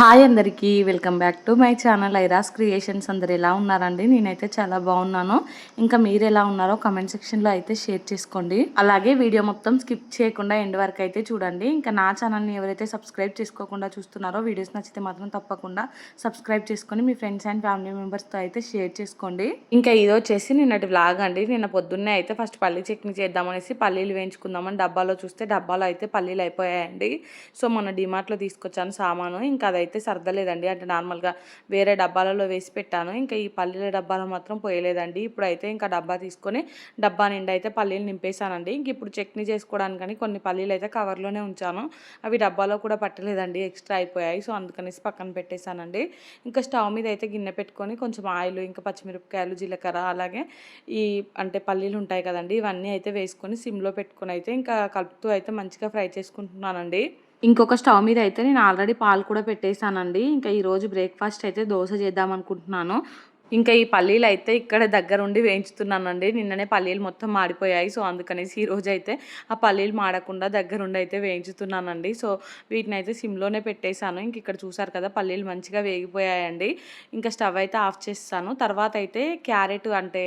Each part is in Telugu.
హాయ్ అందరికీ welcome back to my channel ఐరాస్ creations. అందరు ఎలా ఉన్నారండి? నేనైతే చాలా బాగున్నాను. ఇంకా మీరు ఎలా ఉన్నారో కమెంట్ సెక్షన్లో అయితే షేర్ చేసుకోండి. అలాగే వీడియో మొత్తం స్కిప్ చేయకుండా ఎండ్ వరకు అయితే చూడండి. ఇంకా నా ఛానల్ని ఎవరైతే సబ్స్క్రైబ్ చేసుకోకుండా చూస్తున్నారో వీడియోస్ నచ్చితే మాత్రం తప్పకుండా సబ్స్క్రైబ్ చేసుకొని మీ ఫ్రెండ్స్ అండ్ ఫ్యామిలీ మెంబర్స్తో అయితే షేర్ చేసుకోండి. ఇంకా ఇది వచ్చేసి నిన్నటి వ్లాగ్ అండి. నిన్న పొద్దున్నే అయితే ఫస్ట్ పల్లీ చట్నీ చేద్దామనేసి పల్లీలు వేయించుకుందామని డబ్బాలో చూస్తే డబ్బాలో అయితే పల్లీలు అయిపోయాయండి. సో మొన్న డిమార్ట్లో తీసుకొచ్చాను సామాను. ఇంకా అదైతే అయితే సర్దలేదండి. అంటే నార్మల్గా వేరే డబ్బాలలో వేసి పెట్టాను. ఇంకా ఈ పల్లీల డబ్బాలో మాత్రం పోయలేదండి. ఇప్పుడైతే ఇంకా డబ్బా తీసుకొని డబ్బా నిండా అయితే పల్లీలు నింపేశానండి. ఇంక ఇప్పుడు చట్నీ చేసుకోవడానికని కొన్ని పల్లీలు అయితే కవర్లోనే ఉంచాను. అవి డబ్బాలో కూడా పట్టలేదండి. ఎక్స్ట్రా అయిపోయాయి. సో అందుకనేసి పక్కన పెట్టేశానండి. ఇంకా స్టవ్ మీద అయితే గిన్నె పెట్టుకొని కొంచెం ఆయిల్ ఇంకా పచ్చిమిరపకాయలు జీలకర్ర అలాగే ఈ అంటే పల్లీలు ఉంటాయి కదండి. ఇవన్నీ అయితే వేసుకొని సిమ్లో పెట్టుకొని అయితే ఇంకా కలుపుతూ అయితే మంచిగా ఫ్రై చేసుకుంటున్నానండి. ఇంకొక స్టవ్ మీద అయితే నేను ఆల్రెడీ పాలు కూడా పెట్టేశానండి. ఇంకా ఈరోజు బ్రేక్ఫాస్ట్ అయితే దోశ చేద్దాం అనుకుంటున్నాను. ఇంకా ఈ పల్లీలు అయితే ఇక్కడ దగ్గరుండి వేయించుతున్నానండి. నిన్ననే పల్లీలు మొత్తం మాడిపోయాయి. సో అందుకనేసి ఈ అయితే ఆ పల్లీలు మాడకుండా దగ్గరుండి అయితే వేయించుతున్నానండి. సో వీటిని అయితే సిమ్లోనే పెట్టేశాను. ఇంక ఇక్కడ చూసారు కదా పల్లీలు మంచిగా వేగిపోయాయండి. ఇంకా స్టవ్ అయితే ఆఫ్ చేస్తాను. తర్వాత అయితే క్యారెట్ అంటే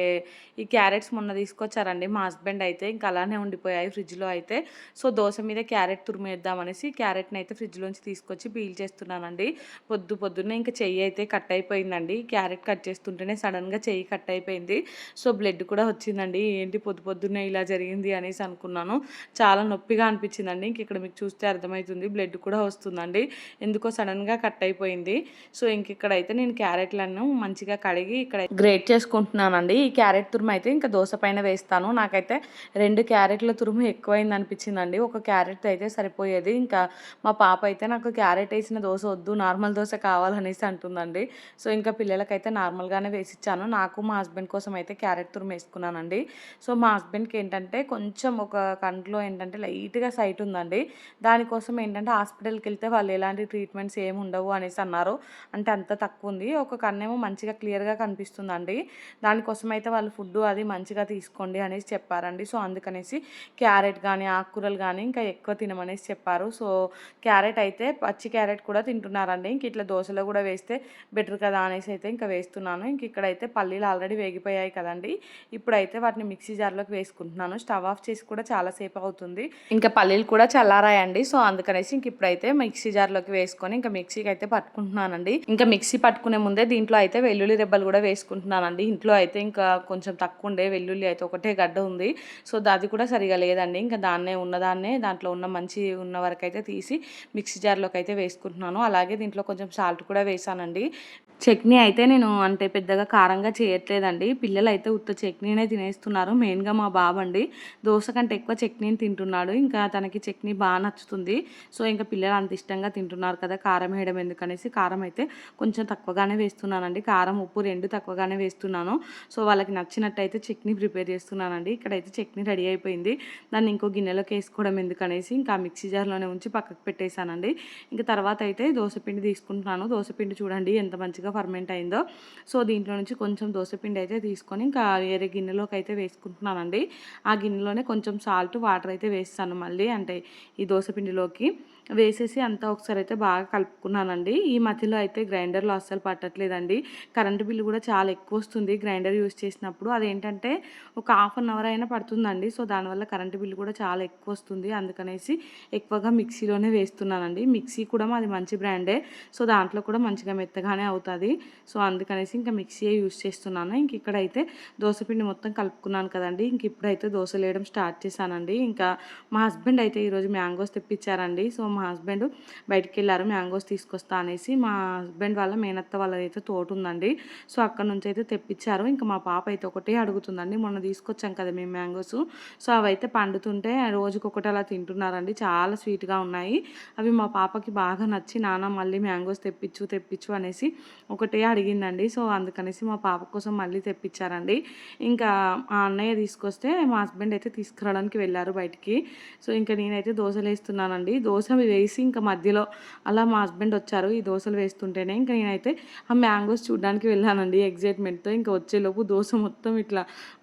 ఈ క్యారెట్స్ మొన్న తీసుకొచ్చారండి. మా హస్బెండ్ అయితే ఇంకా అలానే ఉండిపోయాయి ఫ్రిడ్జ్లో అయితే. సో దోశ మీద క్యారెట్ తురిమేద్దామనేసి క్యారెట్ని అయితే ఫ్రిడ్జ్లోంచి తీసుకొచ్చి పీల్ చేస్తున్నానండి. పొద్దు పొద్దున్నే ఇంకా చెయ్యి అయితే కట్ అయిపోయిందండి. క్యారెట్ కట్ చేస్తున్నాను చేస్తుంటేనే సడన్గా చెయ్యి కట్ అయిపోయింది. సో బ్లడ్ కూడా వచ్చిందండి. ఏంటి పొద్దు పొద్దున్నే ఇలా జరిగింది అనేసి అనుకున్నాను. చాలా నొప్పిగా అనిపించిందండి. ఇంక ఇక్కడ మీకు చూస్తే అర్థమవుతుంది. బ్లడ్ కూడా వస్తుందండి. ఎందుకో సడన్గా కట్ అయిపోయింది. సో ఇంక ఇక్కడైతే నేను క్యారెట్లను మంచిగా కడిగి ఇక్కడ గ్రేట్ చేసుకుంటున్నానండి. ఈ క్యారెట్ తురుము అయితే ఇంకా దోశ పైన వేస్తాను. నాకైతే రెండు క్యారెట్ల తురుము ఎక్కువైంది అనిపించిందండి. ఒక క్యారెట్ అయితే సరిపోయేది. ఇంకా మా పాప అయితే నాకు క్యారెట్ వేసిన దోశ వద్దు నార్మల్ దోశ కావాలనేసి అంటుందండి. సో ఇంకా పిల్లలకైతే నార్మల్గానే వేసిచ్చాను. నాకు మా హస్బెండ్ కోసం అయితే క్యారెట్ తురుము వేసుకున్నానండి. సో మా హస్బెండ్కి ఏంటంటే కొంచెం ఒక కంట్లో ఏంటంటే లైట్గా సైట్ ఉందండి. దానికోసం ఏంటంటే హాస్పిటల్కి వెళ్తే వాళ్ళు ఎలాంటి ట్రీట్మెంట్స్ ఏమి ఉండవు అనేసి అన్నారు. అంటే అంత తక్కువ ఉంది. ఒక కన్నేమో మంచిగా క్లియర్గా కనిపిస్తుందండి. దానికోసం అయితే వాళ్ళు ఫుడ్ అది మంచిగా తీసుకోండి అనేసి చెప్పారండి. సో అందుకనేసి క్యారెట్ కానీ ఆకుకూరలు కానీ ఇంకా ఎక్కువ తినమనేసి చెప్పారు. సో క్యారెట్ అయితే పచ్చి క్యారెట్ కూడా తింటున్నారండి. ఇంక ఇట్లా దోశలో కూడా వేస్తే బెటర్ కదా అనేసి అయితే ఇంకా వేస్తున్నాను. ఇంక ఇక్కడైతే పల్లీలు ఆల్రెడీ వేగిపోయాయి కదండి. ఇప్పుడైతే వాటిని మిక్సీ జార్లోకి వేసుకుంటున్నాను. స్టవ్ ఆఫ్ చేసి కూడా చాలాసేపు అవుతుంది. ఇంకా పల్లీలు కూడా చల్లారాయండి. సో అందుకనేసి ఇంక ఇప్పుడైతే మిక్సీ జార్లోకి వేసుకొని ఇంకా మిక్సీకి అయితే పట్టుకుంటున్నానండి. ఇంకా మిక్సీ పట్టుకునే ముందే దీంట్లో అయితే వెల్లుల్లి రెబ్బలు కూడా వేసుకుంటున్నానండి. ఇంట్లో అయితే ఇంకా కొంచెం తక్కువ ఉండే వెల్లుల్లి అయితే ఒకటే గడ్డ ఉంది. సో అది కూడా సరిగా లేదండి. ఇంకా దాన్నే ఉన్నదాన్నే దాంట్లో ఉన్న మంచి ఉన్న వరకు అయితే తీసి మిక్సీ జార్లోకి అయితే వేసుకుంటున్నాను. అలాగే దీంట్లో కొంచెం సాల్ట్ కూడా వేసానండి. చట్నీ అయితే నేను అంటే పెద్దగా కారంగా చేయట్లేదండి. పిల్లలు అయితే ఉత్త చట్నీనే తినేస్తున్నారు. మెయిన్గా మా బాబు అండి దోశ కంటే ఎక్కువ చట్నీని తింటున్నాడు. ఇంకా తనకి చట్నీ బాగా నచ్చుతుంది. సో ఇంకా పిల్లలు అంత ఇష్టంగా తింటున్నారు కదా కారం వేయడం ఎందుకనేసి కారం అయితే కొంచెం తక్కువగానే వేస్తున్నానండి. కారం ఉప్పు రెండు తక్కువగానే వేస్తున్నాను. సో వాళ్ళకి నచ్చినట్టయితే చట్నీ ప్రిపేర్ చేస్తున్నానండి. ఇక్కడైతే చట్నీ రెడీ అయిపోయింది. దాన్ని ఇంకో గిన్నెలోకి వేసుకోవడం ఎందుకనేసి ఇంకా మిక్సీ జార్లోనే ఉంచి పక్కకు పెట్టేశానండి. ఇంకా తర్వాత అయితే దోశపిండి తీసుకుంటున్నాను. దోశ పిండి చూడండి ఎంత మంచిగా ఫర్మెంట్ అయిందో. సో దీంట్లో నుంచి కొంచెం దోశపిండి అయితే తీసుకొని ఇంకా వేరే గిన్నెలోకి అయితే వేసుకుంటున్నానండి. ఆ గిన్నెలోనే కొంచెం సాల్ట్ వాటర్ అయితే వేస్తాను మళ్ళీ. అంటే ఈ దోశపిండిలోకి వేసేసి అంతా ఒకసారి అయితే బాగా కలుపుకున్నానండి. ఈ మధ్యలో అయితే గ్రైండర్లో అస్సలు పట్టట్లేదండి. కరెంటు బిల్లు కూడా చాలా ఎక్కువ వస్తుంది గ్రైండర్ యూస్ చేసినప్పుడు. అదేంటంటే ఒక హాఫ్ అన్ అవర్ అయినా పడుతుందండి. సో దానివల్ల కరెంటు బిల్లు కూడా చాలా ఎక్కువ వస్తుంది. అందుకనేసి ఎక్కువగా మిక్సీలోనే వేస్తున్నానండి. మిక్సీ కూడా మాది మంచి బ్రాండే. సో దాంట్లో కూడా మంచిగా మెత్తగానే అవుతుంది. సో అందుకనేసి ఇంకా మిక్సీయే యూస్ చేస్తున్నాను. ఇంక ఇక్కడైతే దోశపిండి మొత్తం కలుపుకున్నాను కదండి. ఇంక ఇప్పుడైతే దోశ వేయడం స్టార్ట్ చేశానండి. ఇంకా మా హస్బెండ్ అయితే ఈరోజు మ్యాంగోస్ తెప్పించారండి. సో మా హస్బెండ్ బయటికి వెళ్ళారు మ్యాంగోస్ తీసుకొస్తా అనేసి. మా హస్బెండ్ వాళ్ళ మేనత్త వాళ్ళదైతే తోట ఉందండి సో అక్కడ నుంచి అయితే తెప్పించారు ఇంకా మా పాప అయితే ఒకటే అడుగుతుందండి మొన్న తీసుకొచ్చాం కదా మేము మ్యాంగోస్. సో అవైతే పండుతుంటే రోజుకొకటి అలా తింటున్నారండి. చాలా స్వీట్గా ఉన్నాయి. అవి మా పాపకి బాగా నచ్చి నాన్న మళ్ళీ మ్యాంగోస్ తెప్పించు తెప్పించు అనేసి ఒకటే అడిగిందండి. సో అందుకనేసి మా పాప కోసం మళ్ళీ తెప్పించారండి ఇంకా మా అన్నయ్య తీసుకొస్తే మా హస్బెండ్ అయితే తీసుకురావడానికి వెళ్ళారు బయటికి. సో ఇంకా నేనైతే దోశలు వేస్తున్నానండి దోశ అవి వేసి ఇంకా మధ్యలో అలా మా హస్బెండ్ వచ్చారు ఈ దోశలు వేస్తుంటేనే. ఇంకా నేనైతే ఆ మ్యాంగోస్ చూడడానికి వెళ్ళానండి ఎగ్జైట్మెంట్తో ఇంకా వచ్చేలోపు దోశ మొత్తం ఇట్లా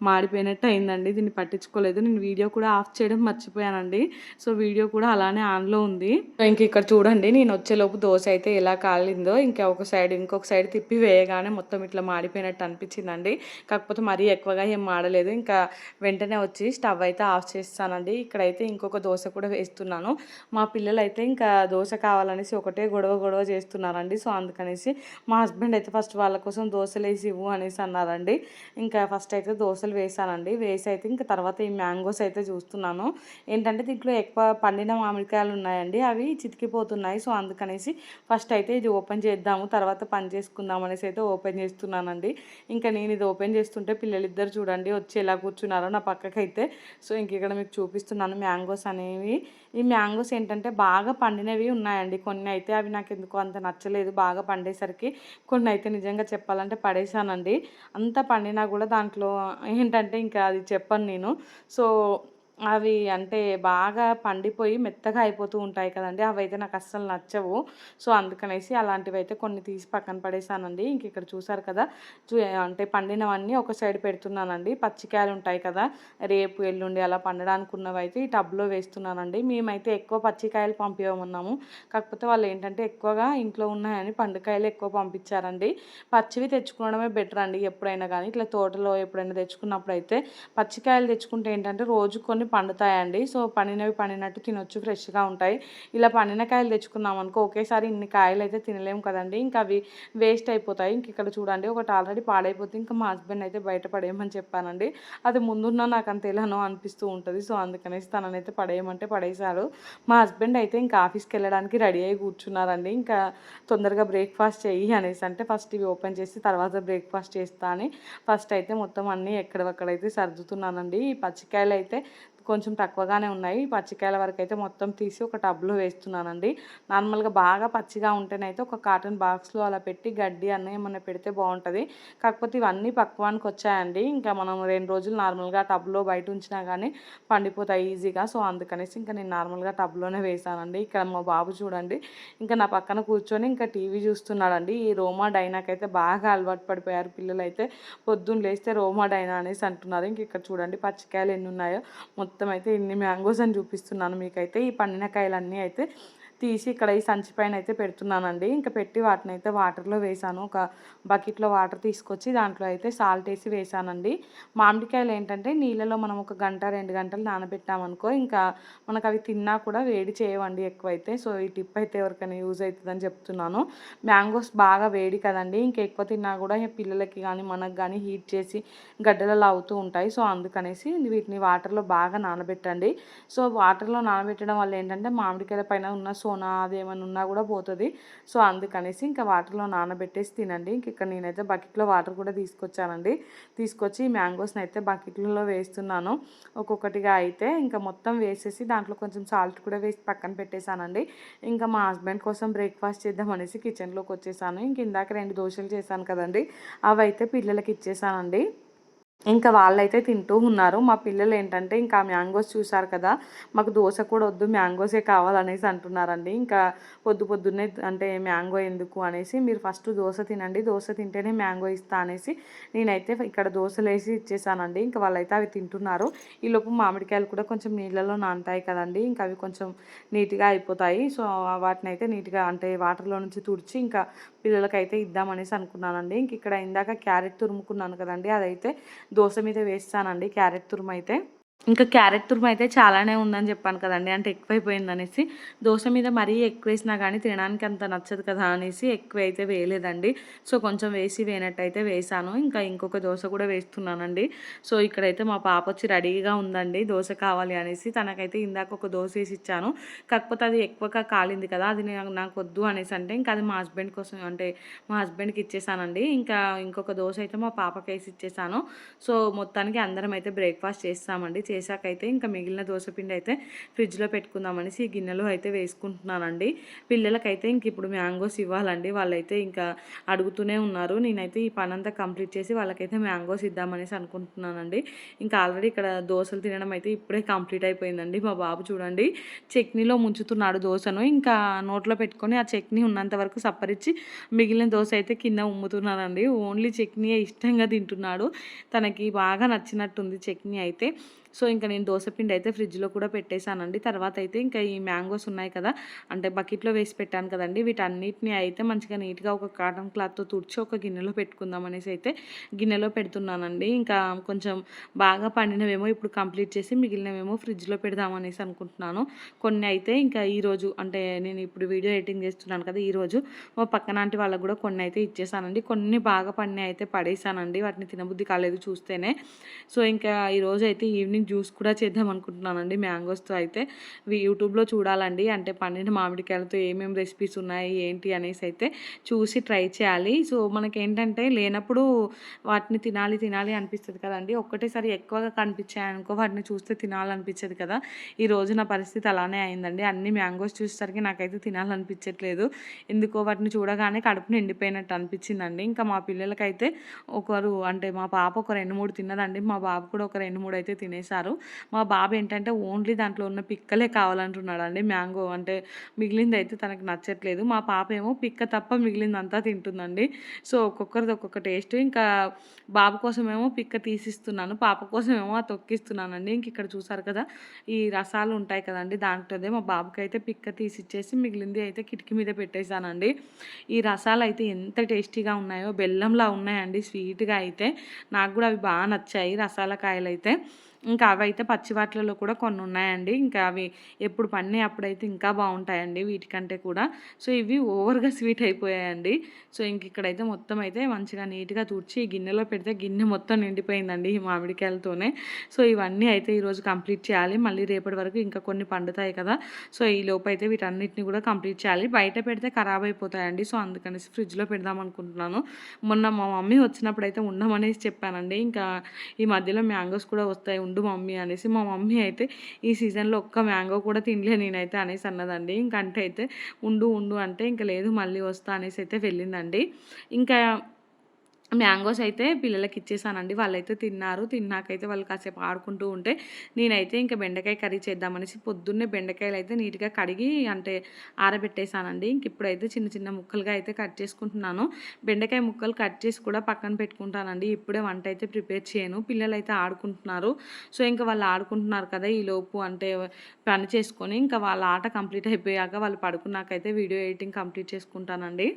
మాడిపోయినట్టు అయిందండి దీన్ని పట్టించుకోలేదు. నేను వీడియో కూడా ఆఫ్ చేయడం మర్చిపోయానండి. సో వీడియో కూడా అలానే ఆన్లో ఉంది. ఇంక ఇక్కడ చూడండి. నేను వచ్చేలోపు దోశ అయితే ఎలా కాలిందో ఇంకా ఒక సైడ్ ఇంకొక సైడ్ తిప్పి వేయగానే మొత్తం ఇట్లా మాడిపోయినట్టు అనిపించిందండి. కాకపోతే మరీ ఎక్కువగా ఏం మాడలేదు. ఇంకా వెంటనే వచ్చి స్టవ్ అయితే ఆఫ్ చేస్తానండి. ఇక్కడైతే ఇంకొక దోశ కూడా వేస్తున్నాను. మా పిల్లలు అయితే ఇంకా దోశ కావాలనేసి ఒకటే గొడవ గొడవ చేస్తున్నారండి. సో అందుకనేసి మా హస్బెండ్ అయితే ఫస్ట్ వాళ్ళ కోసం దోశలు వేసి ఇవ్వు అనేసి అన్నారండి. ఇంకా ఫస్ట్ అయితే దోశలు వేసానండి వేసి అయితే ఇంకా తర్వాత ఈ మ్యాంగోస్ అయితే చూస్తున్నాను. ఏంటంటే దీంట్లో ఎక్కువ పండిన మామిడికాయలు ఉన్నాయండి. అవి చితికిపోతున్నాయి. సో అందుకనేసి ఫస్ట్ అయితే ఇది ఓపెన్ చేద్దాము తర్వాత పని చేసుకుందాం అనేసి అయితే ఓపెన్ చేస్తున్నానండి. ఇంకా నేను ఇది ఓపెన్ చేస్తుంటే పిల్లలిద్దరు చూడండి వచ్చి ఎలా కూర్చున్నారో నా పక్కకైతే. సో ఇంక ఇక్కడ మీకు చూపిస్తున్నాను మ్యాంగోస్ అనేవి. ఈ మ్యాంగోస్ ఏంటంటే బాగా బాగా పండినవి ఉన్నాయండి. కొన్ని అయితే అవి నాకు ఎందుకో అంత నచ్చలేదు. బాగా పండేసరికి కొన్ని అయితే నిజంగా చెప్పాలంటే పడేసానండి అంత పండినా కూడా దాంట్లో ఏంటంటే ఇంకా అది చెప్పను నేను. సో అవి అంటే బాగా పండిపోయి మెత్తగా అయిపోతూ ఉంటాయి కదండి. అవి అయితే నాకు అస్సలు నచ్చవు. సో అందుకనేసి అలాంటివి అయితే కొన్ని తీసి పక్కన పడేసానండి. ఇంక ఇక్కడ చూసారు కదా చూ అంటే పండినవన్నీ ఒక సైడ్ పెడుతున్నానండి. పచ్చికాయలు ఉంటాయి కదా రేపు ఎల్లుండి అలా పండడానికి ఉన్నవి అయితే ఈ టబ్లో వేస్తున్నానండి. మేమైతే ఎక్కువ పచ్చికాయలు పంపించమన్నాము కాకపోతే వాళ్ళు ఏంటంటే ఎక్కువగా ఇంట్లో ఉన్నాయని పండుకాయలు ఎక్కువ పంపించారండి. పచ్చివి తెచ్చుకోవడమే బెటర్ అండి ఎప్పుడైనా కానీ ఇట్లా తోటలో ఎప్పుడైనా తెచ్చుకున్నప్పుడు అయితే పచ్చికాయలు తెచ్చుకుంటే ఏంటంటే రోజు కొన్ని పండుతాయండి. సో పండినవి పండినట్టు తినొచ్చు ఫ్రెష్గా ఉంటాయి. ఇలా పండిన కాయలు తెచ్చుకున్నాం అనుకో ఒకేసారి ఇన్ని కాయలు అయితే తినలేము కదండి. ఇంకా అవి వేస్ట్ అయిపోతాయి. ఇంక ఇక్కడ చూడండి ఒకటి ఆల్రెడీ పాడైపోతే ఇంకా మా హస్బెండ్ అయితే బయట పడేయమని చెప్పానండి. అది ముందున్న నాకు అంత ఎలానో అనిపిస్తూ ఉంటుంది. సో అందుకనేసి తననైతే పడేయమంటే పడేశారు. మా హస్బెండ్ అయితే ఇంకా ఆఫీస్కి వెళ్ళడానికి రెడీ అయ్యి కూర్చున్నారండి. ఇంకా తొందరగా బ్రేక్ఫాస్ట్ చేయి అనేసి అంటే ఫస్ట్ ఇవి ఓపెన్ చేసి తర్వాత బ్రేక్ఫాస్ట్ చేస్తా అని ఫస్ట్ అయితే మొత్తం అన్నీ ఎక్కడవక్కడైతే సర్దుతున్నానండి. ఈ పచ్చికాయలు అయితే కొంచెం తక్కువగానే ఉన్నాయి. పచ్చికాయల వరకు అయితే మొత్తం తీసి ఒక టబ్లో వేస్తున్నానండి. నార్మల్గా బాగా పచ్చిగా ఉంటేనైతే ఒక కాటన్ బాక్స్లో అలా పెట్టి గడ్డి అన్నీ ఏమన్నా పెడితే బాగుంటుంది. కాకపోతే ఇవన్నీ పక్వానికి వచ్చాయండి. ఇంకా మనం రెండు రోజులు నార్మల్గా టబ్లో బయట ఉంచినా కానీ పండిపోతాయి ఈజీగా. సో అందుకనేసి ఇంకా నేను నార్మల్గా టబ్లోనే వేసానండి. ఇక్కడ మా బాబు చూడండి. ఇంకా నా పక్కన కూర్చొని ఇంకా టీవీ చూస్తున్నాడండి. ఈ రోమా డైనాకైతే బాగా అలవాటు పడిపోయారు పిల్లలు అయితే పొద్దున్న లేస్తే రోమా డైనా అనేసి అంటున్నారు. ఇంక ఇక్కడ చూడండి పచ్చికాయలు ఎన్ని ఉన్నాయో. మొత్తం మొత్తం అయితే ఇన్ని మ్యాంగోస్ అని చూపిస్తున్నాను మీకైతే. ఈ పండిన కాయలన్నీ అయితే తీసి ఇక్కడ ఈ సంచి పైన అయితే పెడుతున్నానండి. ఇంకా పెట్టి వాటిని అయితే వాటర్లో వేసాను. ఒక బకెట్లో వాటర్ తీసుకొచ్చి దాంట్లో అయితే సాల్ట్ వేసి వేసానండి. మామిడికాయలు ఏంటంటే నీళ్ళలో మనం ఒక గంట రెండు గంటలు నానబెట్టామనుకో ఇంకా మనకు అవి తిన్నా కూడా వేడి చేయవండి ఎక్కువైతే. సో ఈ టిప్ అయితే ఎవరికైనా యూజ్ అవుతుందని చెప్తున్నాను. మ్యాంగోస్ బాగా వేడి కదండి. ఇంకా ఎక్కువ తిన్నా కూడా పిల్లలకి కానీ మనకు కానీ హీట్ చేసి గడ్డలలో అవుతూ ఉంటాయి. సో అందుకనేసి వీటిని వాటర్లో బాగా నానబెట్టండి. సో వాటర్లో నానబెట్టడం వల్ల ఏంటంటే మామిడికాయల పైన ఉన్న సో సోనా అదేమైనా ఉన్నా కూడా పోతుంది. సో అందుకనేసి ఇంకా వాటర్లో నానబెట్టేసి తినండి. ఇంక ఇక్కడ నేనైతే బకెట్లో వాటర్ కూడా తీసుకొచ్చానండి. తీసుకొచ్చి మ్యాంగోస్ని అయితే బకెట్లలో వేస్తున్నాను. ఒక్కొక్కటిగా అయితే ఇంకా మొత్తం వేసేసి దాంట్లో కొంచెం సాల్ట్ కూడా వేసి పక్కన పెట్టేశానండి. ఇంకా మా హస్బెండ్ కోసం బ్రేక్ఫాస్ట్ చేద్దామనేసి కిచెన్లోకి వచ్చేసాను. ఇంక ఇందాక రెండు దోశలు చేశాను కదండి. అవి అయితే పిల్లలకి ఇచ్చేసానండి. ఇంకా వాళ్ళైతే తింటూ ఉన్నారు. మా పిల్లలు ఏంటంటే ఇంకా మ్యాంగోస్ చూసారు కదా మాకు దోశ కూడా వద్దు మ్యాంగోసే కావాలనేసి అంటున్నారండి. ఇంకా పొద్దు పొద్దున్నే అంటే మ్యాంగో ఎందుకు అనేసి మీరు ఫస్ట్ దోశ తినండి దోశ తింటేనే మ్యాంగో ఇస్తా అనేసి నేనైతే ఇక్కడ దోశలు వేసి ఇచ్చేసానండి. ఇంకా వాళ్ళైతే అవి తింటున్నారు. ఈలోపు మామిడికాయలు కూడా కొంచెం నీళ్ళలో నానుతాయి కదండి ఇంకా అవి కొంచెం నీట్గా అయిపోతాయి. సో వాటిని అయితే నీట్గా అంటే వాటర్లో నుంచి తుడిచి ఇంకా పిల్లలకైతే ఇద్దామనేసి అనుకున్నానండి. ఇంక ఇక్కడ ఇందాక క్యారెట్ తురుముకున్నాను కదండి అదైతే దోశ మీద వేస్తానండి క్యారెట్ తురుము అయితే ఇంకా క్యారెట్ తురుము అయితే చాలానే ఉందని చెప్పాను కదండి. అంటే ఎక్కువైపోయింది అనేసి. దోశ మీద మరీ ఎక్కువ వేసినా కానీ తినడానికి అంత నచ్చదు కదా అనేసి ఎక్కువ అయితే వేయలేదండి. సో కొంచెం వేసి వేయనట్టయితే వేసాను. ఇంకా ఇంకొక దోశ కూడా వేస్తున్నానండి. సో ఇక్కడైతే మా పాప వచ్చి రెడీగా ఉందండి దోశ కావాలి అనేసి. తనకైతే ఇందాక ఒక దోశ వేసి ఇచ్చాను. కాకపోతే అది ఎక్కువగా కాలింది కదా అది నాకు వద్దు అనేసి అంటే ఇంకా అది మా హస్బెండ్ కోసం అంటే మా హస్బెండ్కి ఇచ్చేసానండి. ఇంకా ఇంకొక దోశ అయితే మా పాపకి వేసి ఇచ్చేసాను. సో మొత్తానికి అందరం అయితే బ్రేక్ఫాస్ట్ చేస్తామండి. చేశాకైతే ఇంకా మిగిలిన దోశ పిండి అయితే ఫ్రిడ్జ్లో పెట్టుకుందామనేసి ఈ గిన్నెలో అయితే వేసుకుంటున్నానండి. పిల్లలకైతే ఇంక ఇప్పుడు మ్యాంగోస్ ఇవ్వాలండి. వాళ్ళైతే ఇంకా అడుగుతూనే ఉన్నారు. నేనైతే ఈ పని అంతా కంప్లీట్ చేసి వాళ్ళకైతే మ్యాంగోస్ ఇద్దామనేసి అనుకుంటున్నానండి. ఇంకా ఆల్రెడీ ఇక్కడ దోశలు తినడం అయితే ఇప్పుడే కంప్లీట్ అయిపోయిందండి. మా బాబు చూడండి చట్నీలో ముంచుతున్నాడు దోశను. ఇంకా నోట్లో పెట్టుకొని ఆ చట్నీ ఉన్నంత వరకు సప్పరించి మిగిలిన దోశ అయితే కింద ఉమ్ముతున్నానండి. ఓన్లీ చట్నీ ఇష్టంగా తింటున్నాడు. తనకి బాగా నచ్చినట్టుంది చట్నీ అయితే. సో ఇంకా నేను దోశపిండి అయితే ఫ్రిడ్జ్లో కూడా పెట్టేశానండి. తర్వాత అయితే ఇంకా ఈ మ్యాంగోస్ ఉన్నాయి కదా అంటే బకెట్లో వేసి పెట్టాను కదండి. వీటన్నిటిని అయితే మంచిగా నీట్గా ఒక కాటన్ క్లాత్తో తుడిచి ఒక గిన్నెలో పెట్టుకుందాం అనేసి అయితే గిన్నెలో పెడుతున్నానండి. ఇంకా కొంచెం బాగా పండినవేమో ఇప్పుడు కంప్లీట్ చేసి మిగిలినవేమో ఫ్రిడ్జ్లో పెడదాం అనేసి అనుకుంటున్నాను. కొన్ని అయితే ఇంకా ఈరోజు అంటే నేను ఇప్పుడు వీడియో ఎడిటింగ్ చేస్తున్నాను కదా ఈరోజు మా పక్కనాంటి వాళ్ళకు కూడా కొన్ని అయితే ఇచ్చేసానండి. కొన్ని బాగా పండినవి అయితే పడేసానండి. వాటిని తినబుద్ధి కాలేదు చూస్తేనే. సో ఇంకా ఈరోజు అయితే ఈవినింగ్ ఈవినింగ్ జ్యూస్ కూడా చేద్దాం అనుకుంటున్నానండి. మ్యాంగోస్తో అయితే యూట్యూబ్లో చూడాలండి. అంటే పండిన మామిడికాయలతో ఏమేమి రెసిపీస్ ఉన్నాయి ఏంటి అనేసి అయితే చూసి ట్రై చేయాలి. సో మనకి ఏంటంటే లేనప్పుడు వాటిని తినాలి తినాలి అనిపిస్తుంది కదండి. ఒక్కటేసారి ఎక్కువగా కనిపించాయి అనుకో వాటిని చూస్తే తినాలనిపించదు కదా. ఈ రోజు నా పరిస్థితి అలానే అయిందండి. అన్ని మ్యాంగోస్ చూసేసరికి నాకైతే తినాలనిపించట్లేదు. ఎందుకో వాటిని చూడగానే కడుపు నిండిపోయినట్టు అనిపించిందండి. ఇంకా మా పిల్లలకైతే ఒకరు అంటే మా పాప ఒక రెండు మూడు తిన్నదండి. మా బాబు కూడా ఒక రెండు మూడు అయితే తినేసి చేశారు. మా బాబు ఏంటంటే ఓన్లీ దాంట్లో ఉన్న పిక్కలే కావాలంటున్నాడు అండి మ్యాంగో అంటే మిగిలింది అయితే తనకు నచ్చట్లేదు. మా పాప ఏమో పిక్క తప్ప మిగిలిందంతా తింటుందండి. సో ఒక్కొక్కరిది ఒక్కొక్క టేస్ట్. ఇంకా బాబు కోసమేమో పిక్క తీసిస్తున్నాను పాప కోసమేమో ఆ తొక్కిస్తున్నానండి. ఇంక ఇక్కడ చూసారు కదా ఈ రసాలు ఉంటాయి కదండి దాంట్లోదే మా బాబుకి అయితే పిక్క తీసిచ్చేసి మిగిలింది అయితే కిటికీ మీద పెట్టేశానండి. ఈ రసాలు అయితే ఎంత టేస్టీగా ఉన్నాయో బెల్లంలా ఉన్నాయండి స్వీట్గా అయితే. నాకు కూడా అవి బాగా నచ్చాయి రసాల కాయలు అయితే ఇంకా అవైతే పచ్చివాట్లలో కూడా కొన్ని ఉన్నాయండి ఇంకా అవి ఎప్పుడు పన్నే అప్పుడైతే ఇంకా బాగుంటాయండి వీటికంటే కూడా. సో ఇవి ఓవర్గా స్వీట్ అయిపోయాయండి. సో ఇంక ఇక్కడైతే మొత్తం అయితే మంచిగా నీట్గా తుడిచి గిన్నెలో పెడితే గిన్నె మొత్తం నిండిపోయిందండి ఈ మామిడికాయలతోనే. సో ఇవన్నీ అయితే ఈరోజు కంప్లీట్ చేయాలి. మళ్ళీ రేపటి వరకు ఇంకా కొన్ని పండుతాయి కదా. సో ఈ లోపు అయితే వీటన్నిటిని కూడా కంప్లీట్ చేయాలి. బయట పెడితే ఖరాబ్ అయిపోతాయండి. సో అందుకనేసి ఫ్రిడ్జ్లో పెడదాం అనుకుంటున్నాను. మొన్న మా మమ్మీ వచ్చినప్పుడు అయితే ఉండమనేసి చెప్పానండి. ఇంకా ఈ మధ్యలో మ్యాంగోస్ కూడా వస్తాయి ఉండు మమ్మీ అనేసి మా మమ్మీ అయితే ఈ సీజన్లో ఒక్క మ్యాంగో కూడా తినలే నేనైతే అనేసి అన్నదండి. ఇంకంటే అయితే ఉండు ఉండు అంటే ఇంకా లేదు మళ్ళీ వస్తా అనేసి అయితే వెళ్ళిందండి. ఇంకా మ్యాంగోస్ అయితే పిల్లలకి ఇచ్చేసానండి. వాళ్ళైతే తిన్నారు. తిన్నాకైతే వాళ్ళు కాసేపు ఆడుకుంటూ ఉంటే నేనైతే ఇంకా బెండకాయ కర్రీ చేద్దామనేసి పొద్దున్నే బెండకాయలు అయితే నీట్గా కడిగి అంటే ఆరబెట్టేశానండి ఇంక ఇప్పుడైతే చిన్న చిన్న ముక్కలుగా అయితే కట్ చేసుకుంటున్నాను. బెండకాయ ముక్కలు కట్ చేసి కూడా పక్కన పెట్టుకుంటానండి. ఇప్పుడే వంట అయితే ప్రిపేర్ చేయను. పిల్లలు అయితే ఆడుకుంటున్నారు. సో ఇంకా వాళ్ళు ఆడుకుంటున్నారు కదా ఈ లోపు అంటే పని చేసుకొని ఇంకా వాళ్ళ ఆట కంప్లీట్ అయిపోయాక వాళ్ళు పడుకున్నాకైతే వీడియో ఎడిటింగ్ కంప్లీట్ చేసుకుంటానండి.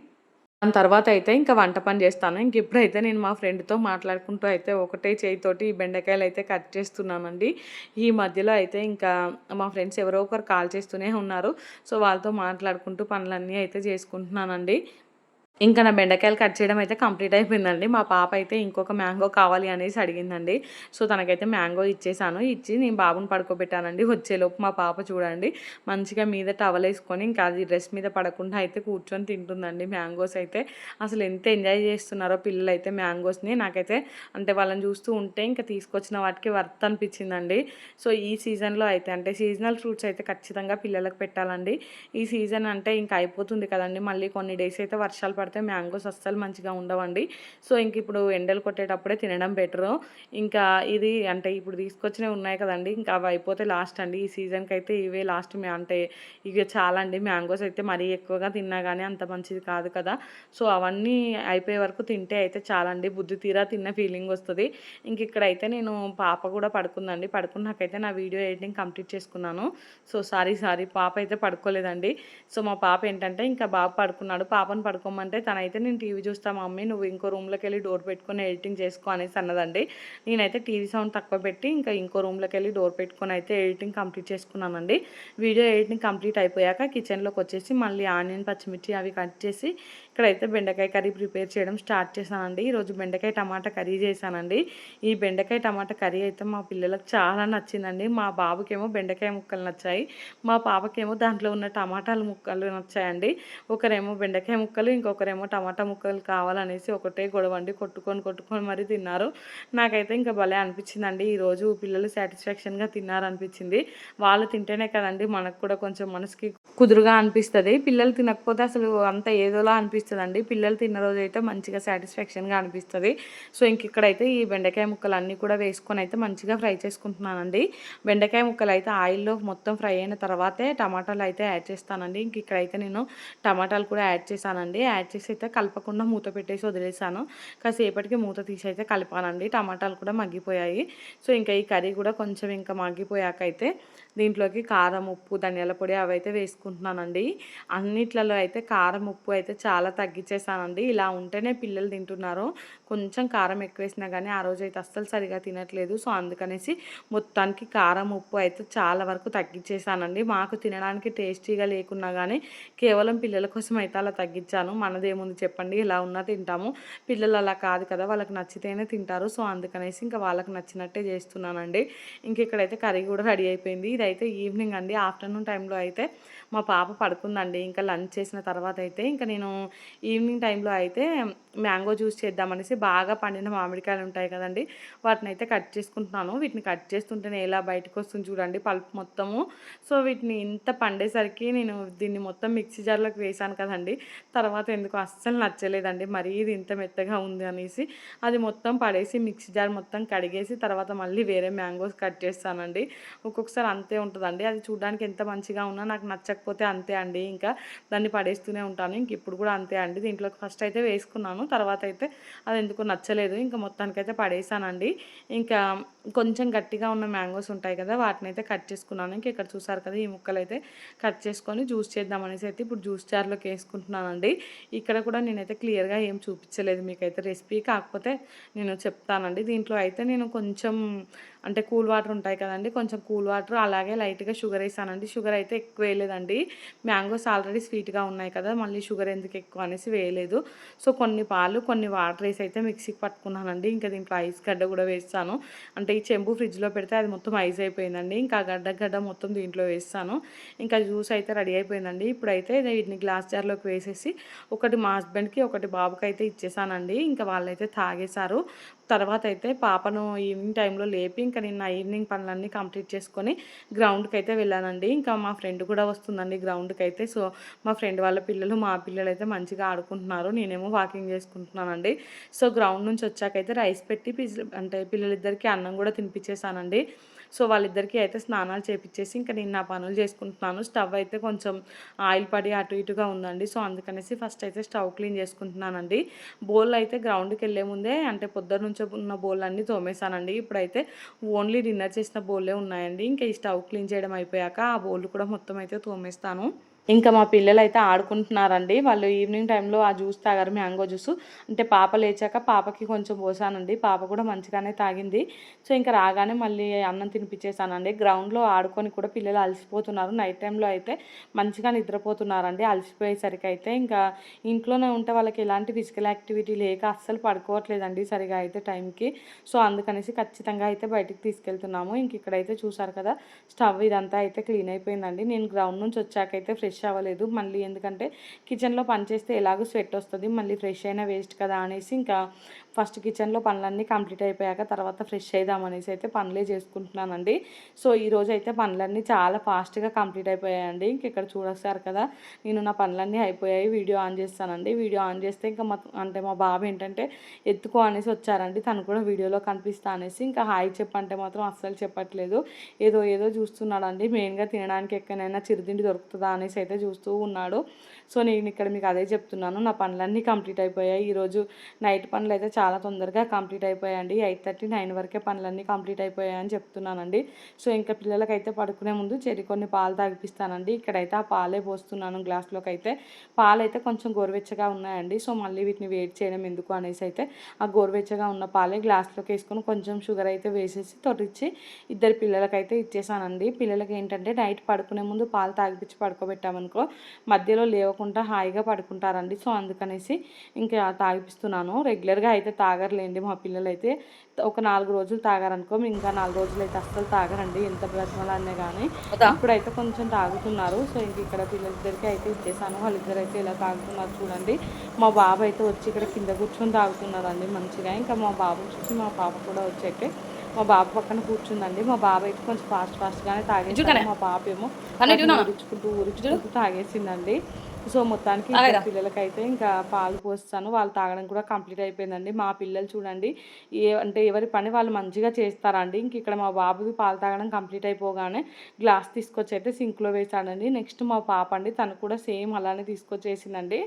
దాని తర్వాత అయితే ఇంకా వంట పని చేస్తాను. ఇంక ఇప్పుడైతే నేను మా ఫ్రెండ్తో మాట్లాడుకుంటూ అయితే ఒకటే చేయితోటి బెండకాయలు అయితే కట్ చేస్తున్నానండి. ఈ మధ్యలో అయితే ఇంకా మా ఫ్రెండ్స్ ఎవరో ఒకరు కాల్ చేస్తూనే ఉన్నారు. సో వాళ్ళతో మాట్లాడుకుంటూ పనులన్నీ అయితే చేసుకుంటున్నానండి. ఇంకా నా బెండకాయలు కట్ చేయడం అయితే కంప్లీట్ అయిపోయిందండి. మా పాప అయితే ఇంకొక మ్యాంగో కావాలి అనేసి అడిగిందండి. సో తనకైతే మ్యాంగో ఇచ్చేసాను. ఇచ్చి నేను బాబుని పడుకోబెట్టానండి. వచ్చేలోపు మా పాప చూడండి మంచిగా మీద టవల్ వేసుకొని ఇంకా అది డ్రెస్ మీద పడకుండా అయితే కూర్చొని తింటుందండి మ్యాంగోస్ అయితే. అసలు ఎంత ఎంజాయ్ చేస్తున్నారో పిల్లలు అయితే మ్యాంగోస్ని. నాకైతే అంటే వాళ్ళని చూస్తూ ఉంటే ఇంకా తీసుకొచ్చిన వాటికి వర్త్ అనిపించిందండి. సో ఈ సీజన్లో అయితే అంటే సీజనల్ ఫ్రూట్స్ అయితే ఖచ్చితంగా పిల్లలకు పెట్టాలండి. ఈ సీజన్ అంటే ఇంకా అయిపోతుంది కదండి. మళ్ళీ కొన్ని డేస్ అయితే వర్షాలు పడితే మ్యాంగోస్ అస్సలు మంచిగా ఉండవండి. సో ఇంక ఇప్పుడు ఎండలు కొట్టేటప్పుడే తినడం బెటరు. ఇంకా ఇది అంటే ఇప్పుడు తీసుకొచ్చినవి ఉన్నాయి కదండి. ఇంకా అవి అయిపోతే లాస్ట్ అండి. ఈ సీజన్కి అయితే ఇవే లాస్ట్ అంటే ఇక చాలా అండి మ్యాంగోస్ అయితే మరీ ఎక్కువగా తిన్నా కానీ అంత మంచిది కాదు కదా. సో అవన్నీ అయిపోయే వరకు తింటే అయితే చాలా అండి బుద్ధి తీరా తిన్న ఫీలింగ్ వస్తుంది. ఇంక ఇక్కడైతే నేను పాప కూడా పడుకుందండి. పడుకున్నాకైతే నా వీడియో ఎడిటింగ్ కంప్లీట్ చేసుకున్నాను. So sorry sorry. పాప అయితే పడుకోలేదండి. సో మా పాప ఏంటంటే ఇంకా బాబు పడుకున్నాడు. పాపను పడుకోమంటే అంటే తనైతే నేను టీవీ చూస్తా మమ్మీ నువ్వు ఇంకో రూమ్లోకి వెళ్ళి డోర్ పెట్టుకొని ఎడిటింగ్ చేసుకో అనేసి అన్నదండి. నేనైతే టీవీ సౌండ్ తక్కువ పెట్టి ఇంకా ఇంకో రూమ్లోకి వెళ్ళి డోర్ పెట్టుకొని అయితే ఎడిటింగ్ కంప్లీట్ చేసుకున్నానండి. వీడియో ఎడిటింగ్ కంప్లీట్ అయిపోయాక కిచెన్లోకి వచ్చేసి మళ్ళీ ఆనియన్ పచ్చిమిర్చి అవి కట్ చేసి ఇక్కడైతే బెండకాయ కర్రీ ప్రిపేర్ చేయడం స్టార్ట్ చేశానండి. ఈరోజు బెండకాయ టమాటా కర్రీ చేశానండి. ఈ బెండకాయ టమాటా కర్రీ అయితే మా పిల్లలకు చాలా నచ్చిందండి. మా బాబుకేమో బెండకాయ ముక్కలు నచ్చాయి. మా పాపకేమో దాంట్లో ఉన్న టమాటాల ముక్కలు నచ్చాయండి. ఒకరేమో బెండకాయ ముక్కలు ఇంకొకరేమో టమాటా ముక్కలు కావాలనేసి ఒకటే గొడవండి కొట్టుకొని కొట్టుకొని మరీ తిన్నారు. నాకైతే ఇంకా భలే అనిపించిందండి. ఈరోజు పిల్లలు సాటిస్ఫాక్షన్గా తిన్నారనిపించింది. వాళ్ళు తింటేనే కదండి మనకు కూడా కొంచెం మనసుకి కుదురుగా అనిపిస్తుంది. పిల్లలు తినకపోతే అసలు అంత ఏదోలా అనిపిస్తుంది అండి పిల్లలు తిన్న రోజు అయితే మంచిగా సాటిస్ఫాక్షన్గా అనిపిస్తుంది. సో ఇంక ఇక్కడైతే ఈ బెండకాయ ముక్కలు అన్నీ కూడా వేసుకొని అయితే మంచిగా ఫ్రై చేసుకుంటున్నానండి. బెండకాయ ముక్కలు అయితే ఆయిల్లో మొత్తం ఫ్రై అయిన తర్వాతే టమాటాలు అయితే యాడ్ చేస్తానండి. ఇంక ఇక్కడైతే నేను టమాటాలు కూడా యాడ్ చేశానండి. యాడ్ చేసి అయితే కలపకుండా మూత పెట్టేసి వదిలేసాను కాసేపటికి మూత తీసి అయితే కలిపానండి. టమాటాలు కూడా మగ్గిపోయాయి. సో ఇంకా ఈ కర్రీ కూడా కొంచెం ఇంకా మగ్గిపోయాక అయితే దీంట్లోకి కారం ఉప్పు ధనియాల పొడి అవి అయితే వేసుకుంటున్నానండి. అన్నిట్లలో అయితే కారం ఉప్పు అయితే చాలా తగ్గించేసానండి ఇలా ఉంటేనే పిల్లలు తింటున్నారు. కొంచెం కారం ఎక్కువ వేసినా కానీ ఆ రోజు అయితే అస్సలు సరిగా తినట్లేదు. సో అందుకనేసి మొత్తానికి కారం ఉప్పు అయితే చాలా వరకు తగ్గించేసానండి మాకు తినడానికి టేస్టీగా లేకున్నా కానీ కేవలం పిల్లల కోసం అయితే అలా తగ్గించాను మనదేముంది చెప్పండి? ఇలా ఉన్నా తింటాము. పిల్లలు అలా కాదు కదా వాళ్ళకి నచ్చితేనే తింటారు. సో అందుకనేసి ఇంకా వాళ్ళకి నచ్చినట్టే చేస్తున్నానండి. ఇంక ఇక్కడైతే కర్రీ కూడా రెడీ అయిపోయింది. ఇదైతే ఈవినింగ్ అండి. ఆఫ్టర్నూన్ టైంలో అయితే మా పాప పడుకుందండి. ఇంకా లంచ్ చేసిన తర్వాత అయితే ఇంకా నేను ఈవినింగ్ టైంలో అయితే మ్యాంగో జ్యూస్ చేద్దామనేసి బాగా పండిన మామిడికాయలు ఉంటాయి కదండి. వాటిని అయితే కట్ చేసుకుంటున్నాను. వీటిని కట్ చేస్తుంటేనే ఎలా బయటకు వస్తుంది చూడండి పల్ప్ మొత్తము. సో వీటిని ఇంత పండేసరికి నేను దీన్ని మొత్తం మిక్సీ జార్లోకి వేసాను కదండి. తర్వాత ఎందుకు అస్సలు నచ్చలేదండి. మరీ ఇది ఇంత మెత్తగా ఉంది అనేసి అది మొత్తం పడేసి మిక్సీ జార్ మొత్తం కడిగేసి తర్వాత మళ్ళీ వేరే మ్యాంగోస్ కట్ చేస్తానండి. ఒక్కొక్కసారి అంతే ఉంటుందండి. అది చూడడానికి ఎంత మంచిగా ఉన్నా నాకు నచ్చక లేకపోతే అంతే అండి. ఇంకా దాన్ని పడేస్తూనే ఉంటాను. ఇంక ఇప్పుడు కూడా అంతే అండి. దీంట్లో ఫస్ట్ అయితే వేసుకున్నాను. తర్వాత అయితే అది ఎందుకు నచ్చలేదు. ఇంకా మొత్తానికైతే పడేసానండి. ఇంకా కొంచెం గట్టిగా ఉన్న మ్యాంగోస్ ఉంటాయి కదా వాటిని అయితే కట్ చేసుకున్నాను. ఇంక ఇక్కడ చూసారు కదా ఈ ముక్కలు అయితే కట్ చేసుకొని జ్యూస్ చేద్దామనేసి అయితే ఇప్పుడు జ్యూస్ జార్లోకి వేసుకుంటున్నానండి. ఇక్కడ కూడా నేనైతే క్లియర్గా ఏం చూపించలేదు. మీకైతే రెసిపీ కాకపోతే నేను చెప్తానండి. దీంట్లో అయితే నేను కొంచెం అంటే కూల్ వాటర్ ఉంటాయి కదండి కొంచెం కూల్ వాటర్ అలాగే లైట్గా షుగర్ వేసానండి. షుగర్ అయితే ఎక్కువ వేయలేదండి. మ్యాంగోస్ ఆల్రెడీ స్వీట్గా ఉన్నాయి కదా మళ్ళీ షుగర్ ఎందుకు ఎక్కువ అనేసి వేయలేదు. సో కొన్ని పాలు కొన్ని వాటర్ వేసి అయితే మిక్సీకి పట్టుకున్నానండి. ఇంకా దీంట్లో ఐస్ గడ్డ కూడా వేస్తాను. అంటే ఈ చెంబు ఫ్రిడ్జ్లో పెడితే అది మొత్తం ఐస్ అయిపోయిందండి. ఇంకా గడ్డ గడ్డ మొత్తం దీంట్లో వేస్తాను. ఇంకా జ్యూస్ అయితే రెడీ అయిపోయిందండి. ఇప్పుడైతే వీటిని గ్లాస్ జార్లోకి వేసేసి ఒకటి మా హస్బెండ్కి ఒకటి బాబుకి అయితే ఇచ్చేసానండి. ఇంకా వాళ్ళైతే తాగేశారు. తర్వాత అయితే పాపను ఈవినింగ్ టైంలో లేపి ఇంకా నిన్న ఈవినింగ్ పనులన్నీ కంప్లీట్ చేసుకొని గ్రౌండ్కి అయితే వెళ్ళానండి. ఇంకా మా ఫ్రెండ్ కూడా వస్తుందండి గ్రౌండ్కి అయితే సో మా ఫ్రెండ్ వాళ్ళ పిల్లలు మా పిల్లలు అయితే మంచిగా ఆడుకుంటున్నారు. నేనేమో వాకింగ్ చేసుకుంటున్నానండి. సో గ్రౌండ్ నుంచి వచ్చాకైతే రైస్ పెట్టి అంటే పిల్లలిద్దరికీ అన్నం కూడా తినిపించేసానండి సో వాళ్ళిద్దరికీ అయితే స్నానాలు చేపించేసి ఇంకా నేను నా పనులు చేసుకుంటున్నాను. స్టవ్ అయితే కొంచెం ఆయిల్ పడి అటు ఇటుగా ఉందండి. సో అందుకనేసి ఫస్ట్ అయితే స్టవ్ క్లీన్ చేసుకుంటున్నానండి. బౌల్ అయితే గ్రౌండ్కి వెళ్ళే ముందే అంటే పొద్దున్న నుంచి ఉన్న బౌల్ అన్నీ తోమేశానండి. ఇప్పుడైతే ఓన్లీ డిన్నర్ చేసిన బౌల్లే ఉన్నాయండి. ఇంకా ఈ స్టవ్ క్లీన్ చేయడం అయిపోయాక ఆ బోల్ కూడా మొత్తం అయితే తోమేస్తాను. ఇంకా మా పిల్లలు అయితే ఆడుకుంటున్నారండి. వాళ్ళు ఈవినింగ్ టైంలో ఆ జ్యూస్ తాగారు మ్యాంగో జ్యూస్. అంటే పాప లేచాక పాపకి కొంచెం పోసానండి. పాప కూడా మంచిగానే తాగింది. సో ఇంకా రాగానే మళ్ళీ అన్నం తినిపించేసానండి. గ్రౌండ్లో ఆడుకొని కూడా పిల్లలు అలసిపోతున్నారు. నైట్ టైంలో అయితే మంచిగా నిద్రపోతున్నారండి. అలసిపోయేసరికి అయితే ఇంకా ఇంట్లోనే ఉంటే వాళ్ళకి ఎలాంటి ఫిజికల్ యాక్టివిటీ లేక అస్సలు పడుకోవట్లేదండి సరిగా అయితే టైంకి. సో అందుకనేసి ఖచ్చితంగా అయితే బయటికి తీసుకెళ్తున్నాము. ఇంక ఇక్కడైతే చూసారు కదా స్టవ్ ఇదంతా అయితే క్లీన్ అయిపోయిందండి. నేను గ్రౌండ్ నుంచి వచ్చాకైతే ఫ్రెష్ ఫ్రెష్ అవ్వలేదు. మళ్ళీ ఎందుకంటే కిచెన్లో పని చేస్తే ఎలాగో స్వెట్ వస్తుంది. మళ్ళీ ఫ్రెష్ అయినా వేస్ట్ కదా అనేసి ఇంకా ఫస్ట్ కిచెన్లో పనులన్నీ కంప్లీట్ అయిపోయాక తర్వాత ఫ్రెష్ అయిదామనేసి అయితే పనులే చేసుకుంటున్నానండి. సో ఈరోజు అయితే పనులన్నీ చాలా ఫాస్ట్గా కంప్లీట్ అయిపోయాయండి. ఇంక ఇక్కడ చూడొస్తారు కదా నేను నా పనులన్నీ అయిపోయాయి. వీడియో ఆన్ చేస్తానండి. వీడియో ఆన్ చేస్తే ఇంకా మా అంటే మా బాబు ఏంటంటే ఎత్తుకో అనేసి వచ్చారండి. తను కూడా వీడియోలో కనిపిస్తా అనేసి ఇంకా హాయ్ చెప్పంటే మాత్రం అస్సలు చెప్పట్లేదు. ఏదో ఏదో చూస్తున్నాడండి. మెయిన్గా తినడానికి ఎక్కడైనా చిరుతిండి దొరుకుతుందా అనేసి అయితే చూస్తూ ఉన్నాడు. సో నేను ఇక్కడ మీకు అదే చెప్తున్నాను. నా పనులన్నీ కంప్లీట్ అయిపోయాయి. ఈరోజు నైట్ పనులు అయితే చాలా తొందరగా కంప్లీట్ అయిపోయాయండి. ఎయిట్ థర్టీ నైన్ వరకే పనులన్నీ కంప్లీట్ అయిపోయాయని చెప్తున్నానండి. సో ఇంకా పిల్లలకైతే పడుకునే ముందు చెరి కొన్ని పాలు తాగిపిస్తానండి. ఇక్కడైతే ఆ పాలే పోస్తున్నాను గ్లాస్లోకి అయితే పాలైతే కొంచెం గోరువెచ్చగా ఉన్నాయండి. సో మళ్ళీ వీటిని వేడి చేయడం ఎందుకు అనేసి అయితే ఆ గోరువెచ్చగా ఉన్న పాలే గ్లాస్లోకి వేసుకొని కొంచెం షుగర్ అయితే వేసేసి తొట్టిచ్చి ఇద్దరు పిల్లలకైతే ఇచ్చేసానండి. పిల్లలకి ఏంటంటే నైట్ పడుకునే ముందు పాలు తాగిపించి పడుకోబెట్టాము మధ్యలో మధ్యలో లేవకుండా హాయిగా పడుకుంటారండి. సో అందుకనేసి ఇంకా తాగిపిస్తున్నాను. రెగ్యులర్గా అయితే తాగరులేండి మా పిల్లలు అయితే ఒక నాలుగు రోజులు తాగారనుకో ఇంకా నాలుగు రోజులు అయితే అస్సలు తాగరండి. ఎంత బ్రతమలన్నా కానీ ఇప్పుడైతే కొంచెం తాగుతున్నారు. సో ఇంక ఇక్కడ పిల్లలిద్దరికి అయితే ఇచ్చేసాను. వాళ్ళిద్దరు అయితే ఇలా తాగుతున్నారు చూడండి. మా బాబు అయితే వచ్చి ఇక్కడ కింద కూర్చొని తాగుతున్నారండి మంచిగా. ఇంకా మా బాబు చూసి మా పాప కూడా వచ్చి అయితే మా బాబు పక్కన కూర్చుందండి. మా బాబు అయితే కొంచెం ఫాస్ట్ ఫాస్ట్గానే తాగేసి మా పాప ఏమో ఊరించుకుంటూ ఊరించుకుంటూ తాగేసిందండి. సో మొత్తానికి పిల్లలకైతే ఇంకా పాలు పోస్తాను. వాళ్ళు తాగడం కూడా కంప్లీట్ అయిపోయిందండి. మా పిల్లలు చూడండి ఏ అంటే ఎవరి పని వాళ్ళు మంచిగా చేస్తారండి. ఇంక ఇక్కడ మా బాబుకి పాలు తాగడం కంప్లీట్ అయిపోగానే గ్లాస్ తీసుకొచ్చి అయితే సింక్లో వేసాడండి నెక్స్ట్ మా పాప అండి తను కూడా సేమ్ అలానే తీసుకొచ్చేసిందండి.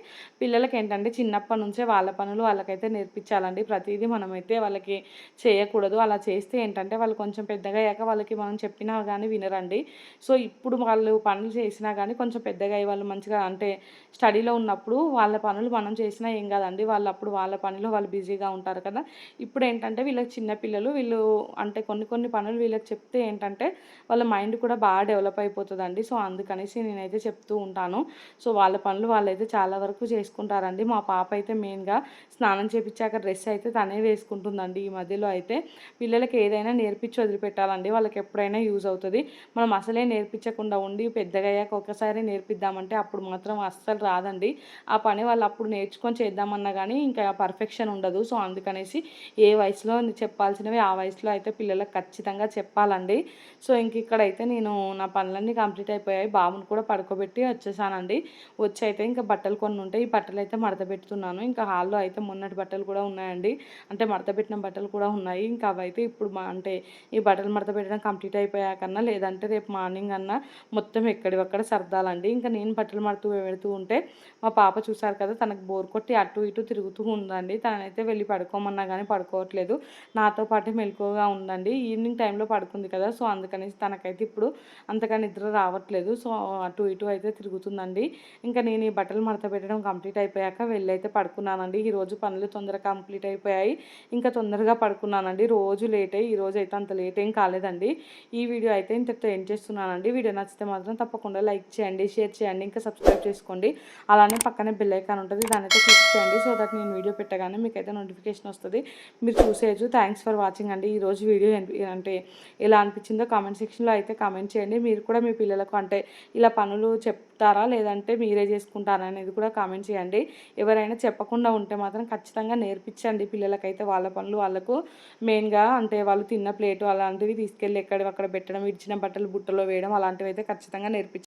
పిల్లలకి ఏంటంటే చిన్నప్పటి నుంచే వాళ్ళ పనులు వాళ్ళకైతే నేర్పించాలండి. ప్రతిదీ మనమైతే వాళ్ళకి చేయకూడదు. అలా చేస్తే ఏంటంటే వాళ్ళు కొంచెం పెద్దగా అయ్యాక వాళ్ళకి మనం చెప్పినా కానీ వినరండి. సో ఇప్పుడు వాళ్ళు పనులు చేసినా కానీ కొంచెం పెద్దగా అయ్యి వాళ్ళు మంచిగా అంటే స్టడీలో ఉన్నప్పుడు వాళ్ళ పనులు మనం చేసినా ఏం కాదండి. వాళ్ళు అప్పుడు వాళ్ళ పనిలో వాళ్ళు బిజీగా ఉంటారు కదా. ఇప్పుడు ఏంటంటే వీళ్ళకి చిన్న పిల్లలు వీళ్ళు అంటే కొన్ని కొన్ని పనులు వీళ్ళకి చెప్తే ఏంటంటే వాళ్ళ మైండ్ కూడా బాగా డెవలప్ అయిపోతుందండి. సో అందుకనేసి నేనైతే చెప్తూ ఉంటాను. సో వాళ్ళ పనులు వాళ్ళైతే చాలా వరకు చేసుకుంటారండి. మా పాప అయితే మెయిన్గా స్నానం చేపించాక డ్రెస్ అయితే తనే వేసుకుంటుందండి. ఈ మధ్యలో అయితే పిల్లలకి ఏదైనా నేర్పించి వదిలిపెట్టాలండి. వాళ్ళకి ఎప్పుడైనా యూజ్ అవుతుంది. మనం అసలే నేర్పించకుండా ఉండి పెద్దగా అయ్యాక ఒకసారి నేర్పిద్దామంటే అప్పుడు మాత్రం అస్సలు రాదండి. ఆ పని వాళ్ళు అప్పుడు నేర్చుకొని చేద్దామన్నా కానీ ఇంకా పర్ఫెక్షన్ ఉండదు. సో అందుకనేసి ఏ వయసులో చెప్పాల్సినవి ఆ వయసులో అయితే పిల్లలకు ఖచ్చితంగా చెప్పాలండి. సో ఇంక ఇక్కడైతే నేను నా పనులన్నీ కంప్లీట్ అయిపోయాయి. బాబుని కూడా పడుకోబెట్టి వచ్చేసానండి. వచ్చి అయితే ఇంకా బట్టలు కొన్ని ఉంటాయి. ఈ బట్టలు అయితే మడత పెడుతున్నాను. ఇంకా హాల్లో అయితే మొన్నటి బట్టలు కూడా ఉన్నాయండి. అంటే మడత పెట్టిన బట్టలు కూడా ఉన్నాయి. ఇంకా అవైతే ఇప్పుడు మా అంటే ఈ బట్టలు మడత పెట్టడం కంప్లీట్ అయిపోయాకన్నా లేదంటే రేపు మార్నింగ్ అన్నా మొత్తం ఎక్కడి ఒక్కడ సర్దాలండి. ఇంకా నేను బట్టలు మడత పెడుతూ ఉంటే మా పాప చూసారు కదా తనకు బోర్ కొట్టి అటు ఇటు తిరుగుతూ ఉందండి. తనైతే వెళ్ళి పడుకోమన్నా కానీ పడుకోవట్లేదు. నాతో పాటు మెలకువగా ఉందండి. ఈవినింగ్ టైంలో పడుకుంది కదా సో అందుకనేసి తనకైతే ఇప్పుడు అంతగా నిద్ర రావట్లేదు. సో అటు ఇటు అయితే తిరుగుతుందండి. ఇంకా నేను ఈ బట్టలు మడత పెట్టడం కంప్లీట్ అయిపోయాక వెళ్ళి అయితే పడుకున్నానండి. ఈరోజు పనులు తొందరగా కంప్లీట్ అయిపోయాయి. ఇంకా తొందరగా పడుకున్నానండి. రోజు లేట్ అయ్యి ఈరోజు అయితే అంత లేట్ ఏం కాలేదండి. ఈ వీడియో అయితే ఇంతటితో ఏం చేస్తున్నానండి. వీడియో నచ్చితే మాత్రం తప్పకుండా లైక్ చేయండి షేర్ చేయండి ఇంకా సబ్స్క్రైబ్ చేసుకోండి. అలానే పక్కనే బిల్ ఐకాన్ ఉంటుంది దాని అయితే క్లిక్ చేయండి. సో దట్ నేను వీడియో పెట్టగానే మీకైతే నోటిఫికేషన్ వస్తుంది. మీరు చూసేయచ్చు. థ్యాంక్స్ ఫర్ వాచింగ్ అండి. ఈరోజు వీడియో అంటే ఎలా అనిపించిందో కామెంట్ సెక్షన్లో అయితే కామెంట్ చేయండి. మీరు కూడా మీ పిల్లలకు అంటే ఇలా పనులు చెప్తారా? లేదంటే మీరే చేసుకుంటారా అనేది కూడా కామెంట్ చేయండి. ఎవరైనా చెప్పకుండా ఉంటే మాత్రం ఖచ్చితంగా నేర్పించండి పిల్లలకైతే వాళ్ళ పనులు. వాళ్ళకు మెయిన్గా అంటే వాళ్ళు తిన్న ప్లేటు అలాంటివి తీసుకెళ్ళి ఎక్కడ అక్కడ పెట్టడం ఇచ్చిన బట్టలు బుట్టలో వేయడం అలాంటివి అయితే ఖచ్చితంగా నేర్పించండి